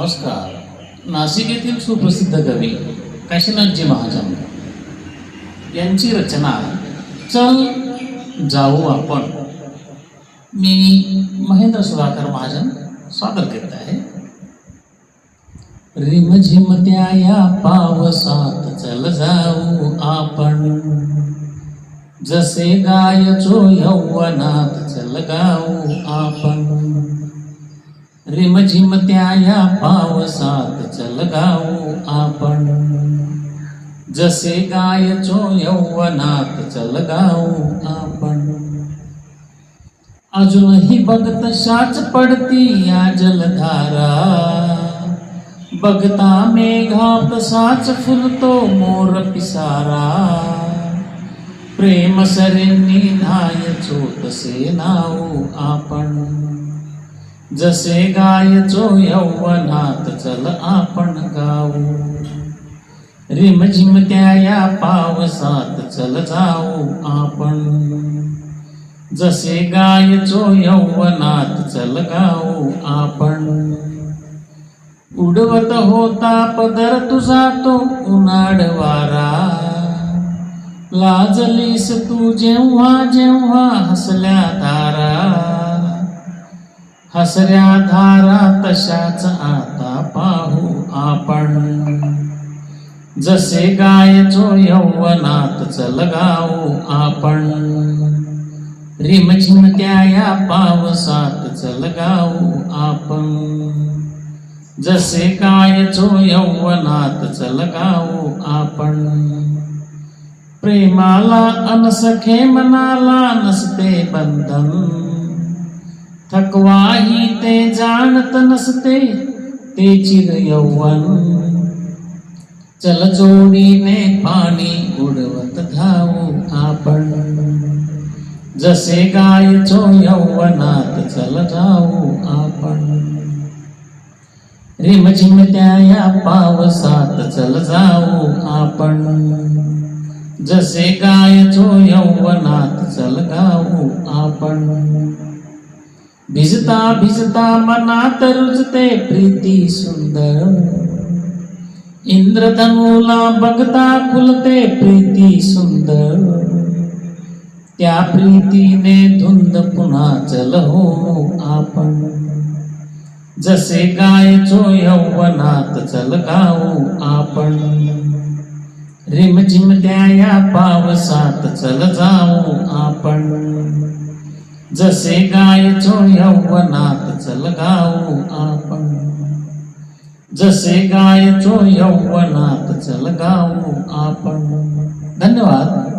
नमस्कार. नाशिक येथील सुप्रसिद्ध कवी काशीनाथजी महाजन यांची रचना चल जाऊ आपण. मी महेंद्र सुधाकर महाजन सादर करत आहे. रिमझिमत्या या पावसात चल जाऊ आपण. जसे गायचो यौवनात चल गाऊ आपण. रिमझिम त्या या पावसात चल गाऊ आपण. जसे गायचो यौवनात चल गाऊ आपण. अजूनही बघत शाच पडती या जलधारा. बघता मेघात साच फुलतो मोर पिसारा. प्रेम सरेंनी धायचो तसे नाऊ आपण. जसे गायचो यौवनात चल आपण गाऊ. रिमझिम त्या या पावसात चल जाऊ आपण. जसे गायचो यौवनात चल गाऊ आपण. उडवत होता पदर तुझा तो उन्हाळ वारा. लाजलीस तू जेव्हा जेव्हा हसल्या तारा. हसऱ्या धारा तशाच आता पाहू आपण. जसे गायचो यौवनात चल गाऊ आपण रिमझिमत्या या पावसात चल गाऊ आपण. जसे गायचो यौवनात चल गाऊ आपण. प्रेमाला अनसखे मनाला नसते बंधन. थकवाही ते जाणत नसते ते चिर यौवन चल जोडीने पाणी उडवत धावू आपण. जसे गायचो यौवनात चल जाऊ आपण. रिमझिम त्या या पावसात चल जाऊ आपण. जसे गायचो यौवनात चल गाऊ आपण. भिजता भिजता मनात रुजते प्रीती सुंदर। इंद्रधनुला बघता खुलते प्रीती सुंदर। त्या प्रीतीने धुंद पुन्हा चल हो आपण। जसे गायचो यौवनात चल गाऊ आपण। रिमझिम त्या या पावसात चल जाऊ आपण। जसे गायचो यौवनात चल गाऊ आपण. जसे गायचो यौवनात चल गाऊ आपण. धन्यवाद.